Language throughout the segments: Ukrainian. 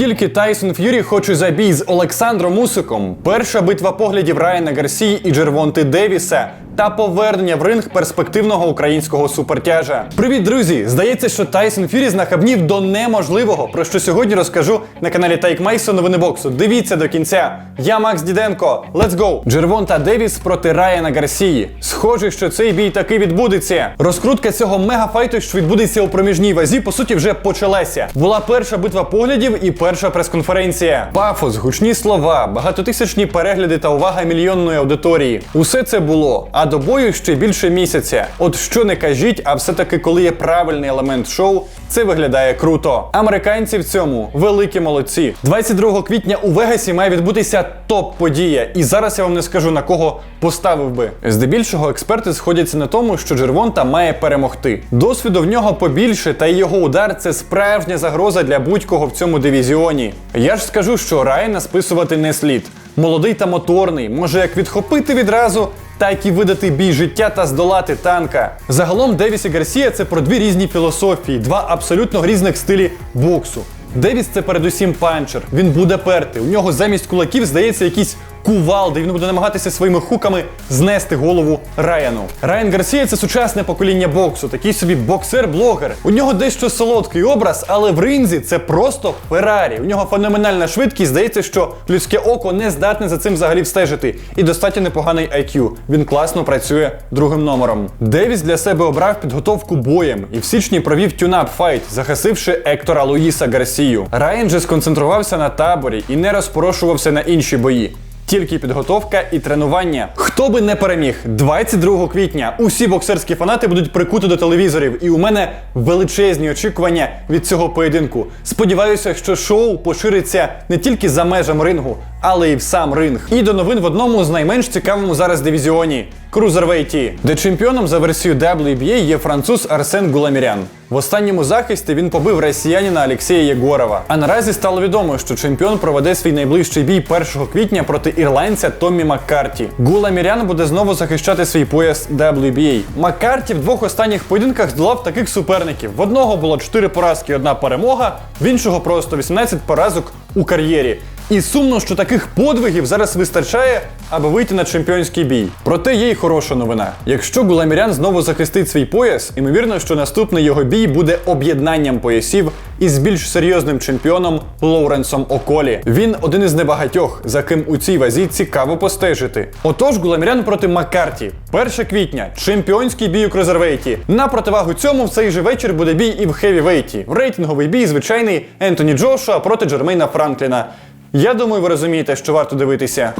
Тільки Тайсон Ф'юрі хоче за бій з Олександром Усиком. Перша битва поглядів Райана Гарсії і Джервонти Девіса та повернення в ринг перспективного українського супертяжа. Привіт, друзі! Здається, що Тайсон Ф'юрі знахабнів до неможливого, про що сьогодні розкажу на каналі Тайк Мейсон новини боксу. Дивіться до кінця. Я Макс Діденко. Let's go! Джервонта Девіс проти Райана Гарсії. Схоже, що цей бій таки відбудеться. Розкрутка цього мегафайту, що відбудеться у проміжній вазі, по суті, вже почалася. Була перша битва поглядів і перша прес-конференція. Пафос, гучні слова, багатотисячні перегляди та увага мільйонної аудиторії. Усе це було. А до бою ще більше місяця. От що не кажіть, а все-таки, коли є правильний елемент шоу, це виглядає круто. Американці в цьому великі молодці. 22 квітня у Вегасі має відбутися топ-подія. І зараз я вам не скажу на кого поставив би. Здебільшого експерти сходяться на тому, що Джервонта має перемогти. Досвіду в нього побільше, та й його удар це справжня загроза для будь-кого в цьому дивізіоні. Я ж скажу, що Райана списувати не слід. Молодий та моторний, може як відхопити відразу, так і видати бій життя та здолати танка. Загалом Девіс і Гарсія це про дві різні філософії, два абсолютно різних стилі боксу. Девіс це передусім панчер. Він буде перти. У нього замість кулаків здається якісь кувалди. Він буде намагатися своїми хуками знести голову Райану. Райан Гарсія це сучасне покоління боксу, такий собі боксер-блогер. У нього дещо солодкий образ, але в ринзі це просто Феррарі. У нього феноменальна швидкість. Здається, що людське око не здатне за цим взагалі встежити. І достатньо непоганий IQ. Він класно працює другим номером. Девіс для себе обрав підготовку боєм і в січні провів тюнап файт, захисивши Ектора Луїса Гарсію. Райан же сконцентрувався на таборі і не розпорошувався на інші бої. Тільки підготовка і тренування. Хто би не переміг, 22 квітня усі боксерські фанати будуть прикути до телевізорів, і у мене величезні очікування від цього поєдинку. Сподіваюся, що шоу пошириться не тільки за межами рингу, але й в сам ринг. І до новин в одному з найменш цікавому зараз дивізіоні Крузервейті, де чемпіоном за версією WBA є француз Арсен Гуламірян. В останньому захисті він побив росіянина Олексія Єгорова. А наразі стало відомо, що чемпіон проведе свій найближчий бій 1 квітня проти ірландця Томмі Маккарті. Гуламірян буде знову захищати свій пояс WBA. Маккарті в двох останніх поєдинках здолав таких суперників. В одного було 4 поразки, і одна перемога, в іншого просто 18 поразок у кар'єрі. І сумно, що таких подвигів зараз вистачає, аби вийти на чемпіонський бій. Проте є й хороша новина. Якщо Гуламірян знову захистить свій пояс, ймовірно, що наступний його бій буде об'єднанням поясів із більш серйозним чемпіоном Лоуренсом Околі. Він один із небагатьох, за ким у цій вазі цікаво постежити. Отож, Гуламірян проти Маккарті. 1 квітня, чемпіонський бій у Крузервейті. На противагу цьому в цей же вечір буде бій і в хевівейті. Рейтинговий бій звичайний Ентоні Джошуа проти Джермейна Франкліна. Я думаю, ви розумієте, що варто дивитися.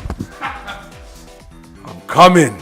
Coming.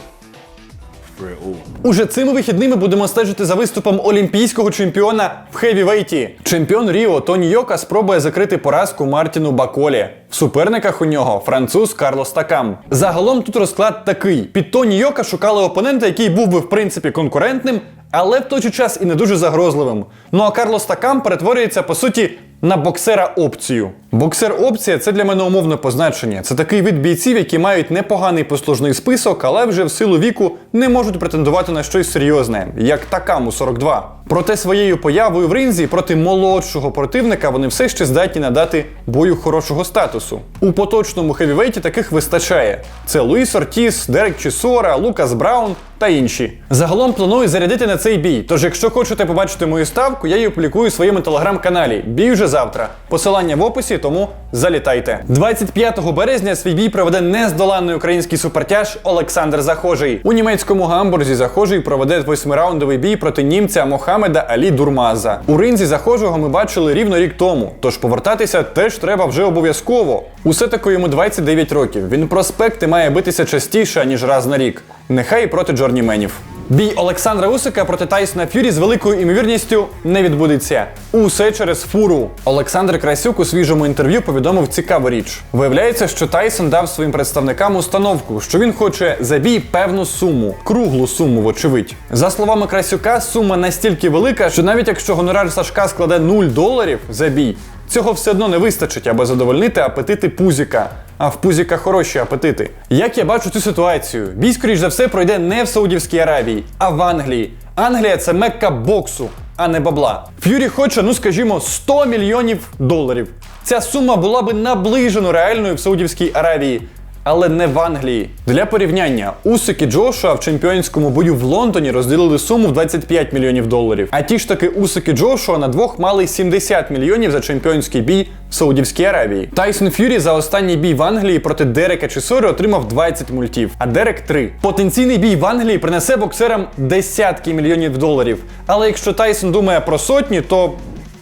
Уже цими вихідними будемо стежити за виступом олімпійського чемпіона в хевівейті. Чемпіон Ріо Тоні Йока спробує закрити поразку Мартіну Баколі. В суперниках у нього француз Карлос Такам. Загалом тут розклад такий: під Тоні Йока шукали опонента, який був би в принципі конкурентним, але в той же час і не дуже загрозливим. Ну а Карлос Такам перетворюється по суті на боксера опцію. Боксер опція це для мене умовне позначення. Це такий вид бійців, які мають непоганий послужний список, але вже в силу віку не можуть претендувати на щось серйозне, як Такам у 42. Проте своєю появою в ринзі проти молодшого противника вони все ще здатні надати бою хорошого статусу. У поточному хевівейті таких вистачає: це Луїс Ортіс, Дерек Чісора, Лукас Браун та інші. Загалом планую зарядити на цей бій. Тож, якщо хочете побачити мою ставку, я її опублікую у своєму телеграм-каналі. Бій вже завтра. Посилання в описі, тому залітайте. 25 березня свій бій проведе нездоланний український супертяж Олександр Захожий. У німецькому гамбурзі Захожий проведе восьмираундовий бій проти німця Мохамеда Алі Дурмаза. У ринзі Захожого ми бачили рівно рік тому, тож повертатися теж треба вже обов'язково. Усе таки йому 29 років. Він проспекти має битися частіше, ніж раз на рік. Нехай і проти Джорніменів. Бій Олександра Усика проти Тайсона Ф'юрі з великою імовірністю не відбудеться. Усе через фуру. Олександр Красюк у свіжому інтерв'ю повідомив цікаву річ. Виявляється, що Тайсон дав своїм представникам установку, що він хоче за бій певну суму, круглу суму, вочевидь. За словами Красюка, сума настільки велика, що навіть якщо гонорар Сашка складе 0 доларів за бій, цього все одно не вистачить, аби задовольнити апетити пузіка. А в пузіка хороші апетити. Як я бачу цю ситуацію, бій, скоріш за все, пройде не в Саудівській Аравії, а в Англії. Англія це мекка боксу, а не бабла. Ф'юрі хоче, ну скажімо, 100 мільйонів доларів. ця сума була би наближено реальною в Саудівській Аравії. Але не в Англії. Для порівняння, Усик Джошуа в чемпіонському бою в Лондоні розділили суму в 25 мільйонів доларів. А ті ж таки Усик і Джошуа на двох мали 70 мільйонів за чемпіонський бій в Саудівській Аравії. Тайсон Ф'юрі за останній бій в Англії проти Дерека Чесорі отримав 20 мультів, а Дерек 3. Потенційний бій в Англії принесе боксерам десятки мільйонів доларів. Але якщо Тайсон думає про сотні, то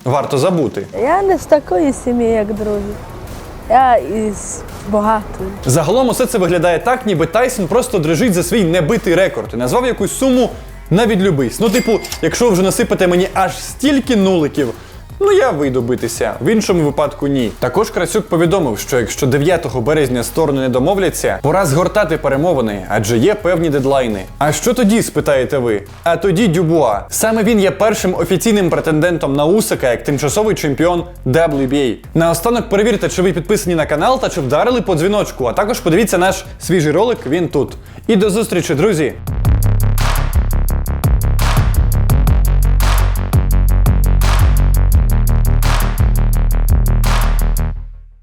варто забути. Я не з такої сім'ї, як другі. Я із багатої. Загалом усе це виглядає так, ніби Тайсон просто дрижить за свій небитий рекорд і назвав якусь суму навіть любись. Ну, типу, якщо вже насипате мені аж стільки нуликів. Ну, я вийду битися, в іншому випадку ні. Також Красюк повідомив, що якщо 9 березня сторони не домовляться, пора згортати перемовини, адже є певні дедлайни. А що тоді, спитаєте ви? А тоді Дюбуа. Саме він є першим офіційним претендентом на Усика як тимчасовий чемпіон WBA. Наостанок перевірте, чи ви підписані на канал та чи вдарили по дзвіночку. А також подивіться наш свіжий ролик. Він тут. І до зустрічі, друзі!